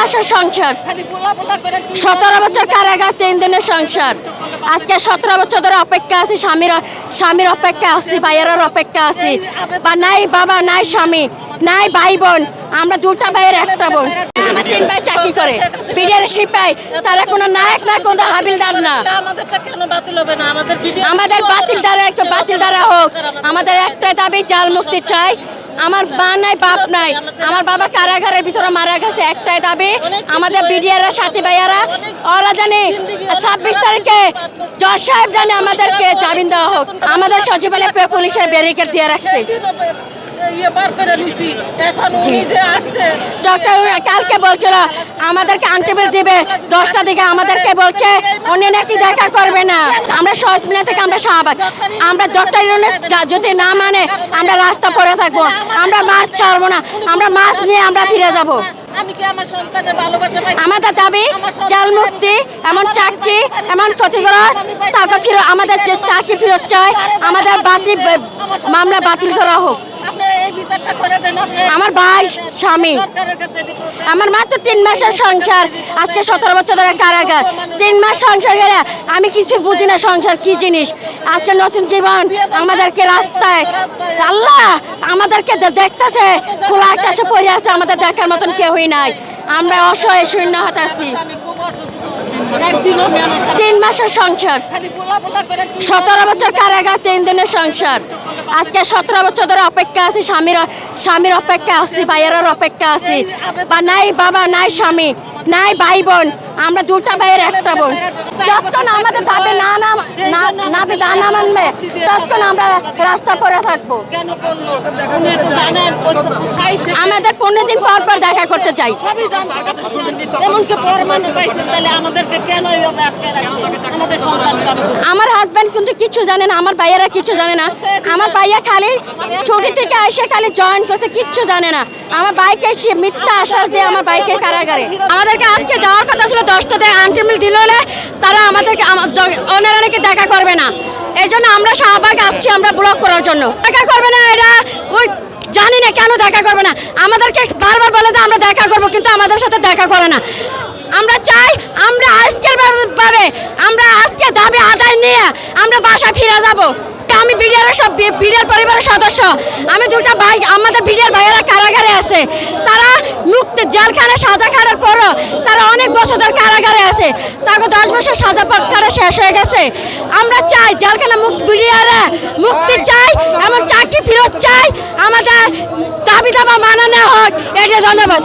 মাসের সংসার। সতেরো বছর কারাগার তিন দিনের সংসার। আজকে সতেরো বছর ধরে অপেক্ষা আছি স্বামীর স্বামীর অপেক্ষা আছি ভাইয়ের অপেক্ষা আছি। বা নাই বাবা নাই স্বামী নাই ভাই বোন আমরা দুটা ভাইয়ের একটা বোন। আমরা তিন ভাই চাকরি করে বিডিআর সিপাই তারা কোনো নায়ক না কোনো হাবিলদার না। আমাদের বাতিল দ্বারা একটু বাতিল দ্বারা হোক। আমাদের একটাই দাবি জাল মুক্তি চাই। আমার বা নাই, বাপ নাই। আমার বাবা কারাগারের ভিতরে মারা গেছে, একটাই দাবি। আমাদের বিডিয়ারা সাথী ভাইয়ারা, ওরা জানি, ছাব্বিশ তারিখে জজ সাহেব জানে আমাদেরকে জামিন দেওয়া হোক। আমাদের সচিবালয় পুলিশের ব্যারিকেড দিয়ে রাখছে। ইয়ে বার করে নিছি। এখন উনি যে আসছে ডক্টর কালকে বলছিল আমাদেরকে আনটেবিল দিবে। দশটা দিকে আমাদেরকে বলছে উনি নাকি দেখা করবে না। আমরা মিলে থেকে আমরা শাহবাগ আমরা ডক্টর যদি না মানে আমরা রাস্তা পড়ে থাকব। আমরা মাছ ছাড়বো না। আমরা মাছ নিয়ে আমরা ফিরে যাব। আমাদের দাবি জাল মুক্তি এমন চাকরি এমন ক্ষতিগ্রস্ত আমাদের যে চাকরি ফেরত চাই আমাদের বাতিল মামলা বাতিল করা হোক। আমার ভাই স্বামী। আমার মাত্র তিন মাসের সংসার আজকে সতেরো বছর ধরে কারাগার। তিন মাস সংসার গেলে আমি কিছু বুঝি না সংসার কি জিনিস। আজকে নতুন জীবন আমাদেরকে রাস্তায় আল্লাহ আমাদেরকে দেখতেছে খোলা আকাশে পড়ে আছে আমাদের দেখার মতন কেউই নাই। আমরা অসহায় শূন্য হাতে আছি আমি খুব অসুস্থ একদিনও আমি আমার স্বামী তিন মাসের সংসার। সতেরো বছর কারাগার, তিন দিনের সংসার। আজকে সতেরো বছর ধরে অপেক্ষা আছি, স্বামীর স্বামীর অপেক্ষা আছি ভাইয়ের অপেক্ষা আছি। বা নাই বাবা, নাই স্বামী, নাই ভাই বোন, আমরা দুটা ভাইয়ের একটা বোন। যখন আমাদের দাবি না না না- না না না মানবে ততক্ষণ আমরা রাস্তা পরে থাকব। আমাদের পনেরো দিন পর পর দেখা করতে চাই। এমনকি প্রমাণ পাইছেন তাহলে আমাদেরকে কেন আমাদের। আমার হাজব্যান্ড কিন্তু কিছু জানে না আমার ভাইয়েরা কিছু জানে না। আমার ভাইয়া খালি ছুটি থেকে এসে খালি জয়েন করছে কিচ্ছু জানে না। আমার বাইকে সে মিথ্যা আশ্বাস দিয়ে আমার বাইকে কারাগারে। আমাদেরকে আজকে যাওয়ার কথা ছিল দশটাতে আন্টিমিল দিল তারা আমাদেরকে আমা- দ- ওনারা নাকি দেখা করবে না। এই জন্য আমরা শাহবাগ আসছি আমরা ব্লক করার জন্য। দেখা করবে না এরা, ওই জানি না কেন দেখা করবে না। আমাদেরকে বারবার বলে যে আমরা দেখা করব, কিন্তু আমাদের সাথে দেখা করে না। আমরা চাই আমরা আজকের ভাবে- আমরা আজকে দাবি আদায় নিয়ে আমরা বাসা ফিরে যাব। আমি বিডিআর সব বিডিআর পরিবারের সদস্য। আমি দুটা ভাই, আমাদের বিডিআর ভাইয়েরা কারাগারে আছে। মুক্তি জেলখানে সাজা খানার পরও তারা অনেক বছর ধরে কারাগারে আছে। তাকে দশ বছর সাজা পাকা শেষ হয়ে গেছে। আমরা চাই জেলখানা মুক্তি বিডিআরে মুক্তি চাই এমন চাকরি ফেরত চাই আমাদের দাবি দাবা মানানো হোক। এটা ধন্যবাদ।